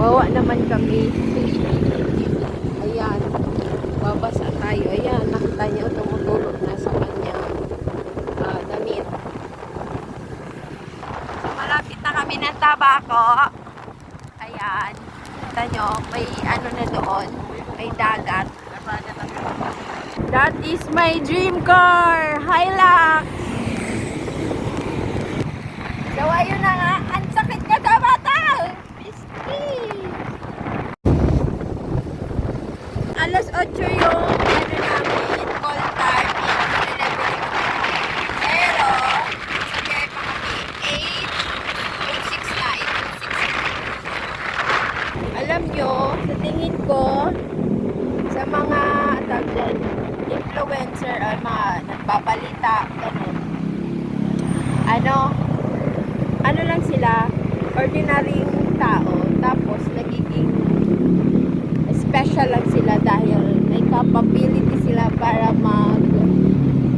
Wawa naman kami. Ayan. Babasa tayo. Ayan. Nakita niyo tumutulog na sa kanya. Ah, damit. So, malapit na kami ng tabako. Ayan. Kita nyo, may ano na doon. May dagat. That is my dream car! Hilux! So, ayun na nga. Ang sakit ka sa bata! Piski! Alas 8 yung ano namin, call time. Pero, sagay pa kami 8 yung 6 na. 8 yung 6 Alam nyo, sa tingin ko, sa mga tawag dyan, influencer or mga nagbabalita, ganun. Ano, ano lang sila, ordinaryong tao, tapos nagiging special lang sila dahil capability sila para mag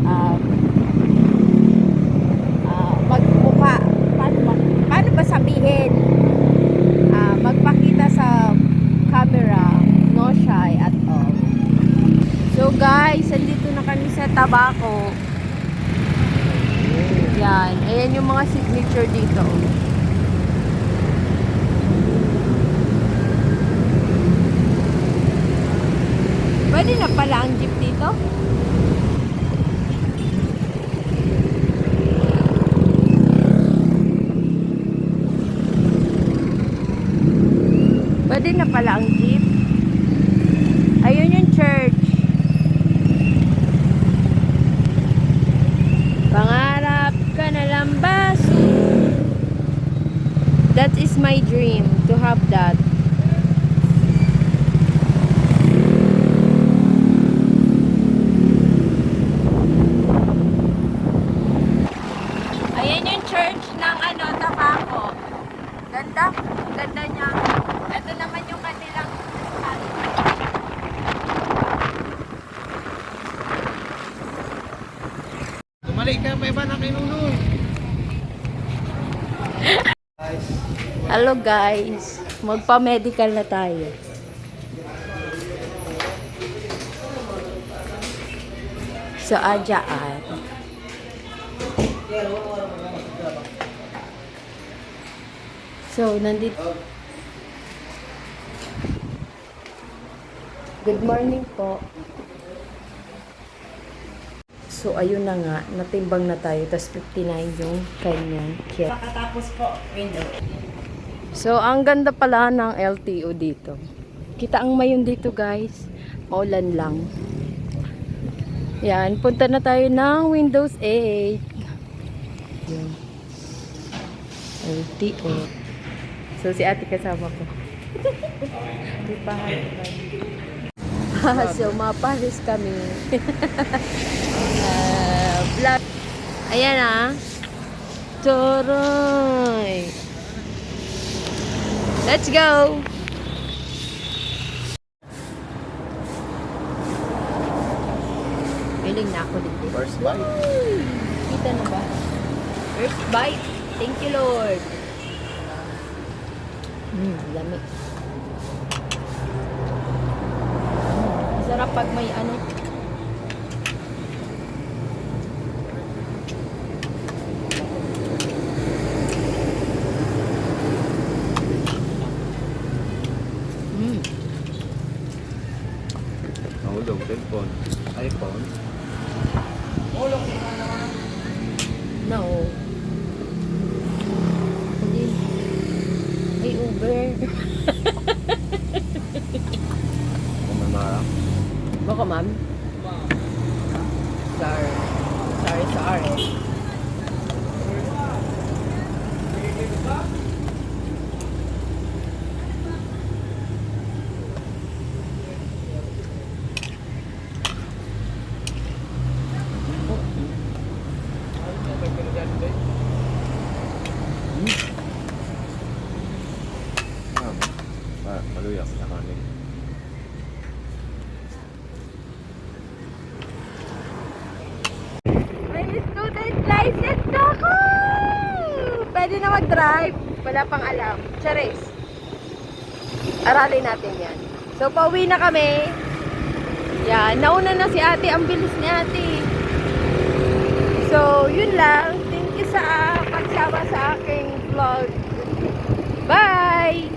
um, ah, magmukha paano ba, paano ba sabihin? Ah, magpakita sa camera no shy at all. So guys andito na kami sa tabako yan ayan yung mga signature dito pwede na pala ang jeep dito Pwede na pala ang jeep. Ayun yung church. Pangarap ka na lambaso. That is my dream to have that. Ayan yung church ng ano, Tabaco. Ganda. Ganda niya. Ito naman yung kanilang Tumalik ka pa iba na. Guys, Hello guys. Magpa-medical na tayo. So, adyaan. So, nandito. Good morning po. So, ayun na nga. Natimbang na tayo. Tapos 59 yung kanyang kit. Pagkatapos po, window. So, ang ganda pala ng LTO dito. Kita ang mayon dito, guys. Maulan lang. Yan, punta na tayo ng Windows 8. Yan. LTO. So, si ate kasama ko. Di pa so, maparis kami. uh, vlog. Ayan ah. Toroy. Let's go! Feeling na ako dito. first bite. Kita na ba? First bite. Thank you, Lord. Mm, lamig. Mm, masarap pag may ano. Mm. Nahulog, cellphone. iPhone. No. Hindi. May Uber. Baka, ma'am? Sorry. Sorry, sorry. Ma'am. Ah, maluyak sa kanin. May student license ako! Pwede na mag-drive. Wala pang alam. Charis. aralin natin yan. So, pauwi na kami. Yan, nauna na si ate. Ang bilis ni ate. So, yun lang. Thank you sa pagsama sa aking vlog. Bye!